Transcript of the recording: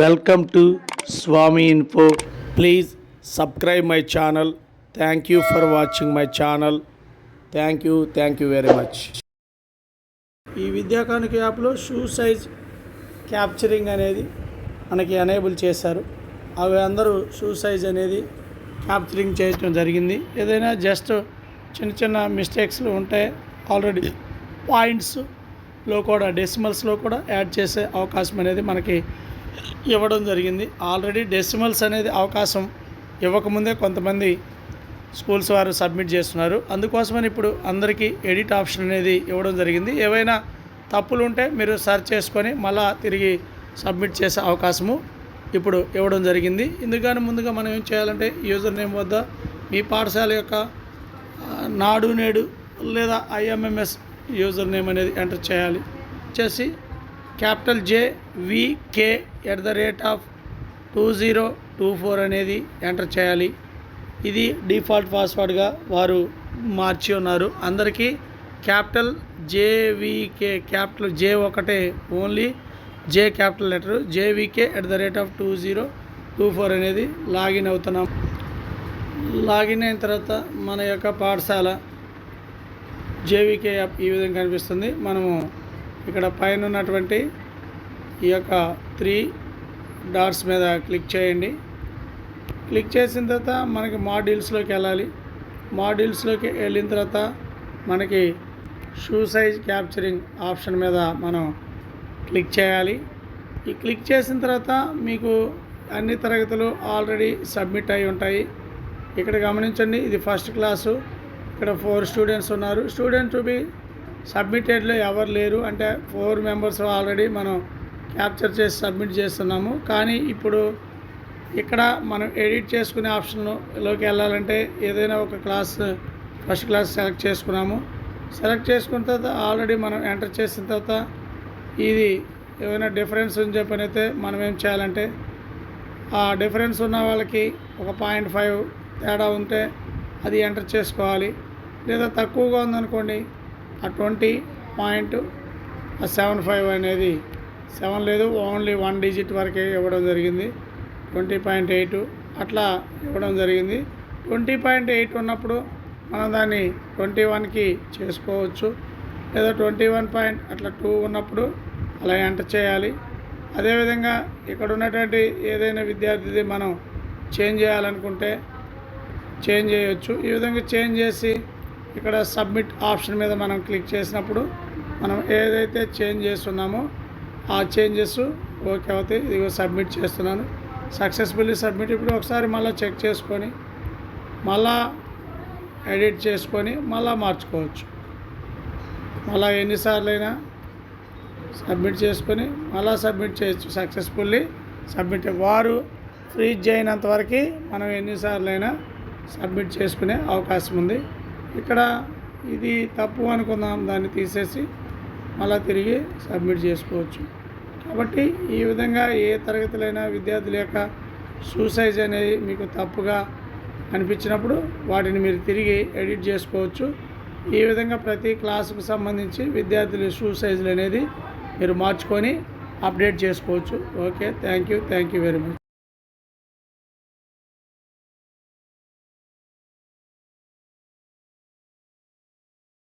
Welcome to Swami info please subscribe my channel thank you for watching my channel thank you thank you very much ఈ విద్యాకానిక యాప్లో shoe size capturing అనేది మనకి enable చేశారు. అవి అందరూ షూ సైజ్ అనేది క్యాప్చరింగ్ చేయటం జరిగింది. ఏదైనా జస్ట్ చిన్న చిన్న మిస్టేక్స్లు ఉంటాయి ఆల్రెడీ పాయింట్స్ లో కూడా డెసిమల్స్లో కూడా యాడ్ చేసే అవకాశం అనేది మనకి ఇవ్వడం జరిగింది. ఆల్రెడీ డెసిమల్స్ అనేది అవకాశం ఇవ్వకముందే కొంతమంది స్కూల్స్ వారు సబ్మిట్ చేస్తున్నారు. అందుకోసమని ఇప్పుడు అందరికీ ఎడిట్ ఆప్షన్ అనేది ఇవ్వడం జరిగింది. ఏవైనా తప్పులు ఉంటే మీరు సెర్చ్ చేసుకొని మళ్ళా తిరిగి సబ్మిట్ చేసే అవకాశము ఇప్పుడు ఇవ్వడం జరిగింది. ఇందుకని ముందుగా మనం ఏం చేయాలంటే యూజర్ నేమ్ వద్ద మీ పాఠశాల యొక్క నాడు నేడు లేదా ఐఎంఎంఎస్ యూజర్ నేమ్ అనేది ఎంటర్ చేయాలి. చేసి capital J VK at the rate of two zero two four అనేది ఎంటర్ చేయాలి. ఇది డిఫాల్ట్ పాస్వర్డ్గా వారు మార్చి ఉన్నారు. అందరికీ క్యాపిటల్ జేవికే క్యాపిటల్ జే ఒకటే only J capital letter. JVK at the rate of two zero two four అనేది లాగిన్ అవుతున్నాం. Login అయిన తర్వాత మన యొక్క పాఠశాల జేవికే యాప్ ఈ విధంగా కనిపిస్తుంది. మనము ఇక్కడ పైన ఉన్నటువంటి ఈ యొక్క త్రీ డాట్స్ మీద క్లిక్ చేయండి. క్లిక్ చేసిన తర్వాత మనకి మాడ్యూల్స్లోకి వెళ్ళాలి. మాడ్యూల్స్లోకి వెళ్ళిన తర్వాత మనకి షూ సైజ్ క్యాప్చరింగ్ ఆప్షన్ మీద మనం క్లిక్ చేయాలి. ఈ క్లిక్ చేసిన తర్వాత మీకు అన్ని తరగతులు ఆల్రెడీ సబ్మిట్ అయి ఉంటాయి. ఇక్కడ గమనించండి ఇది ఫస్ట్ క్లాసు. ఇక్కడ ఫోర్ స్టూడెంట్స్ ఉన్నారు. స్టూడెంట్ టు బి సబ్మిటెడ్లో ఎవరు లేరు. అంటే ఫోర్ మెంబర్స్ ఆల్రెడీ మనం క్యాప్చర్ చేసి సబ్మిట్ చేస్తున్నాము. కానీ ఇప్పుడు ఇక్కడ మనం ఎడిట్ చేసుకునే ఆప్షన్లోకి వెళ్ళాలంటే ఏదైనా ఒక క్లాస్ ఫస్ట్ క్లాస్ సెలెక్ట్ చేసుకున్నాము. సెలెక్ట్ చేసుకున్న తర్వాత ఆల్రెడీ మనం ఎంటర్ చేసిన తర్వాత ఇది ఏమైనా డిఫరెన్స్ అని చెప్పనైతే మనం ఏం చేయాలంటే ఆ డిఫరెన్స్ ఉన్న వాళ్ళకి ఒక పాయింట్ ఫైవ్ తేడా ఉంటే అది ఎంటర్ చేసుకోవాలి. లేదా తక్కువగా ఉందనుకోండి ఆ ట్వంటీ పాయింట్ ఆ సెవెన్ ఫైవ్ అనేది సెవెన్ లేదు ఓన్లీ వన్ డిజిట్ వరకే ఇవ్వడం జరిగింది. ట్వంటీ పాయింట్ ఎయిట్ అట్లా ఇవ్వడం జరిగింది. ట్వంటీ పాయింట్ ఎయిట్ ఉన్నప్పుడు మనం దాన్ని ట్వంటీ వన్కి చేసుకోవచ్చు. లేదా ట్వంటీ వన్ పాయింట్ అట్లా టూ ఉన్నప్పుడు అలా ఎంటర్ చేయాలి. అదేవిధంగా ఇక్కడ ఉన్నటువంటి ఏదైనా విద్యార్థిది మనం చేంజ్ చేయాలనుకుంటే చేంజ్ చేయొచ్చు. ఈ విధంగా చేంజ్ చేసి ఇక్కడ సబ్మిట్ ఆప్షన్ మీద మనం క్లిక్ చేసినప్పుడు మనం ఏదైతే చేంజ్ చేస్తున్నామో ఆ చేంజెస్ ఓకే అవుతాయి. ఇదిగో సబ్మిట్ చేస్తున్నాను. Successfully submit. ఇప్పుడు ఒకసారి మళ్ళీ చెక్ చేసుకొని మళ్ళా ఎడిట్ చేసుకొని మళ్ళా మార్చుకోవచ్చు. మళ్ళా ఎన్నిసార్లైనా సబ్మిట్ చేసుకొని మళ్ళా సబ్మిట్ చేయొచ్చు. Successfully submit. వారు ఫ్రీజ్ చేయనంత వరకు మనం ఎన్నిసార్లైనా సబ్మిట్ చేసుకునే అవకాశం ఉంది. ఇక్కడ ఇది తప్పు అనుకుందాం దాన్ని తీసేసి మళ్ళీ తిరిగి సబ్మిట్ చేసుకోవచ్చు. కాబట్టి ఈ విధంగా ఏ తరగతులైనా విద్యార్థుల యొక్క సూసైజ్ అనేది మీకు తప్పుగా అనిపించినప్పుడు వాటిని మీరు తిరిగి ఎడిట్ చేసుకోవచ్చు. ఈ విధంగా ప్రతి క్లాసుకు సంబంధించి విద్యార్థుల షూ సైజులు అనేది మీరు మార్చుకొని అప్డేట్ చేసుకోవచ్చు. Okay thank you thank you very much.